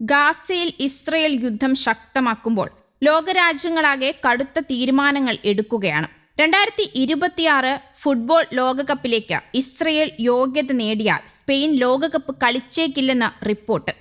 ഗാസയിൽ ഇസ്രയേൽ യുദ്ധം ശക്തമാക്കുമ്പോൾ ലോകരാജ്യങ്ങളാകെ കടുത്ത തീരുമാനങ്ങൾ എടുക്കുകയാണ്. രണ്ടായിരത്തി ഇരുപത്തിയാറ് ഫുട്ബോൾ ലോകകപ്പിലേക്ക് ഇസ്രയേൽ യോഗ്യത നേടിയാൽ സ്പെയിൻ ലോകകപ്പ് കളിച്ചേക്കില്ലെന്ന് റിപ്പോർട്ട്.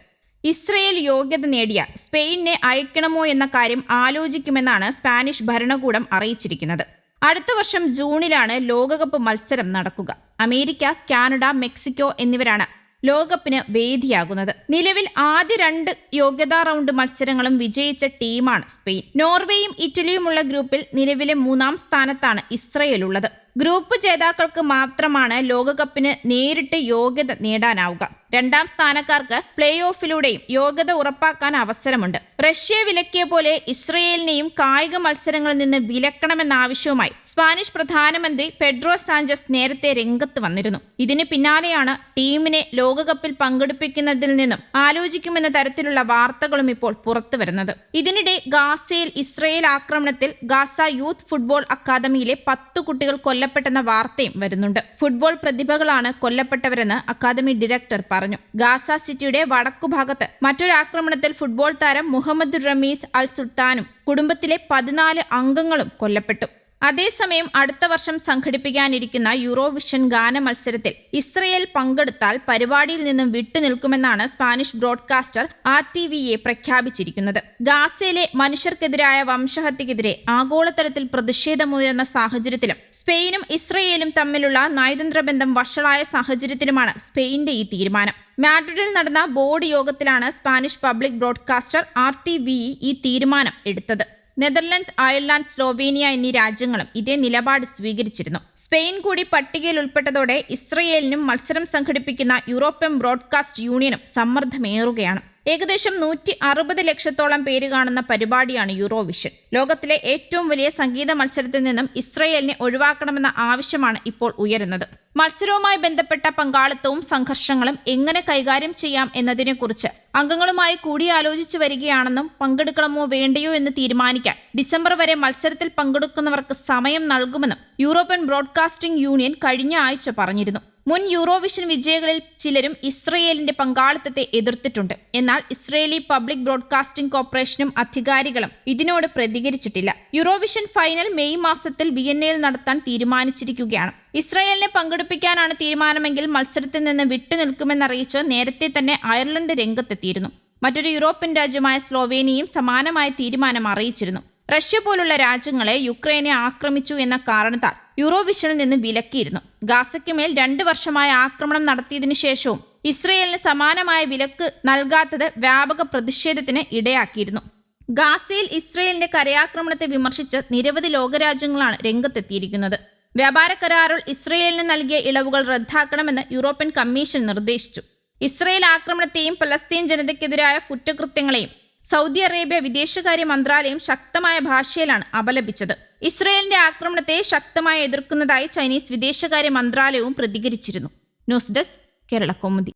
ഇസ്രയേൽ യോഗ്യത നേടിയാൽ സ്പെയിനെ അയക്കണമോ എന്ന കാര്യം ആലോചിക്കുമെന്നാണ് സ്പാനിഷ് ഭരണകൂടം അറിയിച്ചിരിക്കുന്നത്. അടുത്ത വർഷം ജൂണിലാണ് ലോകകപ്പ് മത്സരം നടക്കുക. അമേരിക്ക കാനഡ മെക്സിക്കോ എന്നിവരാണ് ലോകകപ്പിന് വേദിയാകുന്നത്. നിലവിൽ ആദ്യ രണ്ട് യോഗ്യതാ റൗണ്ട് മത്സരങ്ങളും വിജയിച്ച ടീമാണ് സ്പെയിൻ. നോർവേയും ഇറ്റലിയുമുള്ള ഗ്രൂപ്പിൽ നിലവിലെ മൂന്നാം സ്ഥാനത്താണ് ഇസ്രയേൽ ഉള്ളത് ഗ്രൂപ്പ് ജേതാക്കൾക്ക് മാത്രമാണ് ലോകകപ്പിന് നേരിട്ട് യോഗ്യത നേടാനാവുക. രണ്ടാം സ്ഥാനക്കാർക്ക് പ്ലേ ഓഫിലൂടെയും യോഗ്യത ഉറപ്പാക്കാൻ അവസരമുണ്ട്. റഷ്യ വിലക്കിയ പോലെ ഇസ്രയേലിനെയും കായിക മത്സരങ്ങളിൽ നിന്ന് വിലക്കണമെന്ന ആവശ്യവുമായി സ്പാനിഷ് പ്രധാനമന്ത്രി പെഡ്രോ സാഞ്ചസ് നേരത്തെ രംഗത്ത് വന്നിരുന്നു. ഇതിന് പിന്നാലെയാണ് ടീമിനെ ലോകകപ്പിൽ പങ്കെടുപ്പിക്കുന്നതിൽ നിന്നും ആലോചിക്കുമെന്ന തരത്തിലുള്ള വാർത്തകളും ഇപ്പോൾ പുറത്തു വരുന്നത്. ഇതിനിടെ ഗാസയിൽ ഇസ്രയേൽ ആക്രമണത്തിൽ ഗാസ യൂത്ത് ഫുട്ബോൾ അക്കാദമിയിലെ പത്ത് കുട്ടികൾ കൊല്ലപ്പെട്ടെന്ന വാർത്തയും വരുന്നുണ്ട്. ഫുട്ബോൾ പ്രതിഭകളാണ് കൊല്ലപ്പെട്ടവരെന്ന് അക്കാദമി ഡയറക്ടർ പറഞ്ഞു. ഗാസ സിറ്റിയുടെ വടക്കുഭാഗത്ത് മറ്റൊരു ആക്രമണത്തിൽ ഫുട്ബോൾ താരം മുഹമ്മദ് റമീസ് അൽ സുൽത്താനും കുടുംബത്തിലെ പതിനാല് അംഗങ്ങളും കൊല്ലപ്പെട്ടു. അതേസമയം അടുത്ത വർഷം സംഘടിപ്പിക്കാനിരിക്കുന്ന യൂറോവിഷൻ ഗാന മത്സരത്തിൽ ഇസ്രയേൽ പങ്കെടുത്താൽ പരിപാടിയിൽ നിന്നും വിട്ടുനിൽക്കുമെന്നാണ് സ്പാനിഷ് ബ്രോഡ്കാസ്റ്റർ ആർ ടി വിയെ പ്രഖ്യാപിച്ചിരിക്കുന്നത്. ഗാസയിലെ മനുഷ്യർക്കെതിരായ വംശഹത്യക്കെതിരെ ആഗോളതലത്തിൽ പ്രതിഷേധമുയർന്ന സാഹചര്യത്തിലും സ്പെയിനും ഇസ്രയേലും തമ്മിലുള്ള നയതന്ത്ര ബന്ധം വഷളായ സാഹചര്യത്തിലുമാണ് സ്പെയിന്റെ ഈ തീരുമാനം. മാഡ്രിഡിൽ നടന്ന ബോർഡ് യോഗത്തിലാണ് Spanish public broadcaster R T V ഈ തീരുമാനം എടുത്തത്. നെതർലൻഡ്സ് അയർലാൻഡ് സ്ലോവേനിയ എന്നീ രാജ്യങ്ങളും ഇതേ നിലപാട് സ്വീകരിച്ചിരുന്നു. സ്പെയിൻ കൂടി പട്ടികയിൽ ഉൾപ്പെട്ടതോടെ ഇസ്രയേലിനും മത്സരം സംഘടിപ്പിക്കുന്ന യൂറോപ്യൻ ബ്രോഡ്കാസ്റ്റ് യൂണിയനും സമ്മർദ്ദമേറുകയാണ്. ഏകദേശം നൂറ്റി അറുപത് ലക്ഷത്തോളം പേര് കാണുന്ന പരിപാടിയാണ് യൂറോവിഷൻ ലോകത്തിലെ ഏറ്റവും വലിയ സംഗീത മത്സരത്തിൽ നിന്നും ഇസ്രയേലിനെ ഒഴിവാക്കണമെന്ന ആവശ്യമാണ് ഇപ്പോൾ ഉയരുന്നത്. മത്സരവുമായി ബന്ധപ്പെട്ട പങ്കാളിത്തവും സംഘർഷങ്ങളും എങ്ങനെ കൈകാര്യം ചെയ്യാം എന്നതിനെക്കുറിച്ച് അംഗങ്ങളുമായി കൂടിയാലോചിച്ചു വരികയാണെന്നും പങ്കെടുക്കണമോ വേണ്ടയോ എന്ന് തീരുമാനിക്കാൻ ഡിസംബർ വരെ മത്സരത്തിൽ പങ്കെടുക്കുന്നവർക്ക് സമയം നൽകുമെന്നും യൂറോപ്യൻ ബ്രോഡ്കാസ്റ്റിംഗ് യൂണിയൻ കഴിഞ്ഞ ആഴ്ച പറഞ്ഞിരുന്നു. മുൻ യൂറോവിഷൻ വിജയികളിൽ ചിലരും ഇസ്രയേലിന്റെ പങ്കാളിത്തത്തെ എതിർത്തിട്ടുണ്ട്. എന്നാൽ ഇസ്രയേലി പബ്ലിക് ബ്രോഡ്കാസ്റ്റിംഗ് കോർപ്പറേഷനും അധികാരികളും ഇതിനോട് പ്രതികരിച്ചിട്ടില്ല. യൂറോവിഷൻ ഫൈനൽ മെയ് മാസത്തിൽ വിയന്നയിൽ നടത്താൻ തീരുമാനിച്ചിരിക്കുകയാണ്. ഇസ്രയേലിനെ പങ്കെടുപ്പിക്കാനാണ് തീരുമാനമെങ്കിൽ മത്സരത്തിൽ നിന്ന് വിട്ടുനിൽക്കുമെന്നറിയിച്ച് നേരത്തെ തന്നെ അയർലൻഡ് രംഗത്തെത്തിയിരുന്നു. മറ്റൊരു യൂറോപ്യൻ രാജ്യമായ സ്ലോവേനിയയും സമാനമായ തീരുമാനം അറിയിച്ചിരുന്നു. റഷ്യ പോലുള്ള രാജ്യങ്ങളെ യുക്രൈനെ ആക്രമിച്ചു എന്ന കാരണത്താൽ യൂറോവിഷനിൽ നിന്ന് വിലക്കിയിരുന്നു. ഗാസയ്ക്ക് മേൽ രണ്ട് വർഷമായ ആക്രമണം നടത്തിയതിനു ശേഷവും ഇസ്രയേലിന് സമാനമായ വിലക്ക് നൽകാത്തത് വ്യാപക പ്രതിഷേധത്തിന് ഇടയാക്കിയിരുന്നു. ഗാസയിൽ ഇസ്രയേലിന്റെ കരയാക്രമണത്തെ വിമർശിച്ച് നിരവധി ലോകരാജ്യങ്ങളാണ് രംഗത്തെത്തിയിരിക്കുന്നത്. വ്യാപാര കരാറിൽ ഇസ്രയേലിന് നൽകിയ ഇളവുകൾ റദ്ദാക്കണമെന്ന് യൂറോപ്യൻ കമ്മീഷൻ നിർദ്ദേശിച്ചു. ഇസ്രയേൽ ആക്രമണത്തെയും പലസ്തീൻ ജനതയ്ക്കെതിരായ കുറ്റകൃത്യങ്ങളെയും സൗദി അറേബ്യ വിദേശകാര്യ മന്ത്രാലയം ശക്തമായ ഭാഷയിലാണ് അപലപിച്ചത്. ഇസ്രയേലിന്റെ ആക്രമണത്തെ ശക്തമായി എതിർക്കുന്നതായി ചൈനീസ് വിദേശകാര്യ മന്ത്രാലയവും പ്രതികരിച്ചിരുന്നു. News desk Kerala Kaumudi.